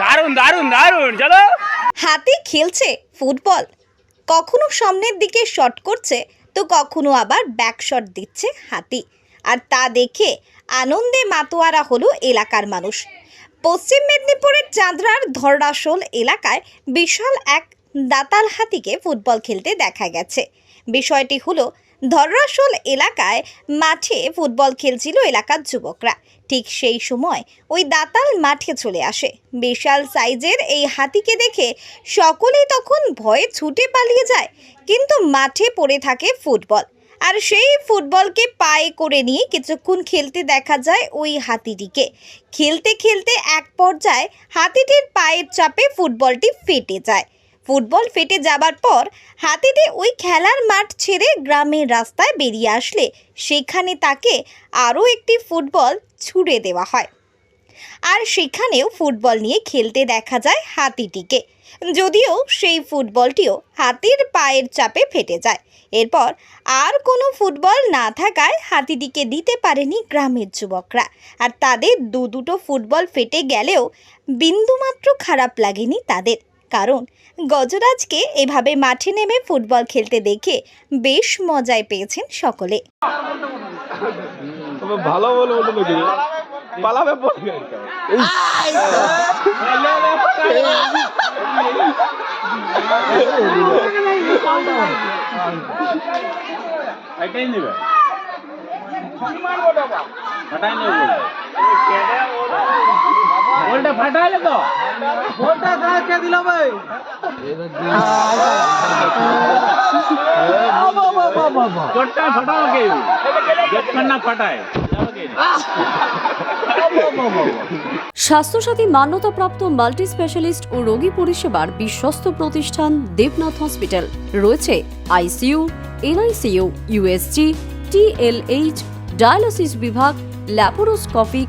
দারুণ দারুণ দারুণ চলো। হাতি খেলছে ফুটবল। কখনো সামনের দিকে শট করছে, তো কখনো আবার ব্যাক শট দিচ্ছে হাতি। আর তা দেখে আনন্দে মাতোয়ারা হলো এলাকার মানুষ। পশ্চিম মেদিনীপুরের চাঁদরার ধররাসোল এলাকায় বিশাল এক দাতাল হাতিকে ফুটবল খেলতে দেখা গেছে। বিষয়টি হলো ধররাসোল এলাকায় মাঠে ফুটবল খেলছিল এলাকার যুবকরা। ঠিক সেই সময় ওই দাতাল মাঠে চলে আসে। বিশাল সাইজের এই হাতিকে দেখে সকলেই তখন ভয়ে ছুটে পালিয়ে যায়, কিন্তু মাঠে পড়ে থাকে ফুটবল। আর সেই ফুটবলকে পায়ে করে নিয়ে কিছুক্ষণ খেলতে দেখা যায় ওই হাতিটিকে। খেলতে খেলতে এক পর্যায়ে হাতিটির পায়ের চাপে ফুটবলটি ফেটে যায়। ফুটবল ফেটে যাবার পর হাতিটি ওই খেলার মাঠ ছেড়ে গ্রামের রাস্তায় বেরিয়ে আসলে। সেখানে তাকে আরও একটি ফুটবল ছুড়ে দেওয়া হয়। আর সেখানেও ফুটবল নিয়ে খেলতে দেখা যায় হাতিটিকে। যদিও সেই ফুটবলটিও হাতির পায়ের চাপে ফেটে যায়। এরপর আর কোনো ফুটবল না থাকায় হাতিটিকে দিতে পারেনি গ্রামের যুবকরা। আর তাদের দু দুটো ফুটবল ফেটে গেলেও বিন্দুমাত্র খারাপ লাগেনি তাদের। কারণ গজরাজকে এভাবে মাঠে নেমে ফুটবল খেলতে দেখে বেশ মজায় পেয়েছেন সকলে। ভালো বলে বলে পালাবে এটাই নেবে। ফাটাই নেবে। বলটা ফাটাইলে তো। বলটা কাকে দিল ভাই? চোটটা ফাটাও কেউ না ফাটায়। স্বাস্থ্যসাথী মান্যতাপ্রাপ্ত মাল্টি স্পেশালিস্ট ও রোগী পরিষেবার বিশ্বস্ত প্রতিষ্ঠান দেবনাথ হসপিটাল। রয়েছে ICU NICU USG TLH dialysis বিভাগ ল্যাপারোস্কোপিক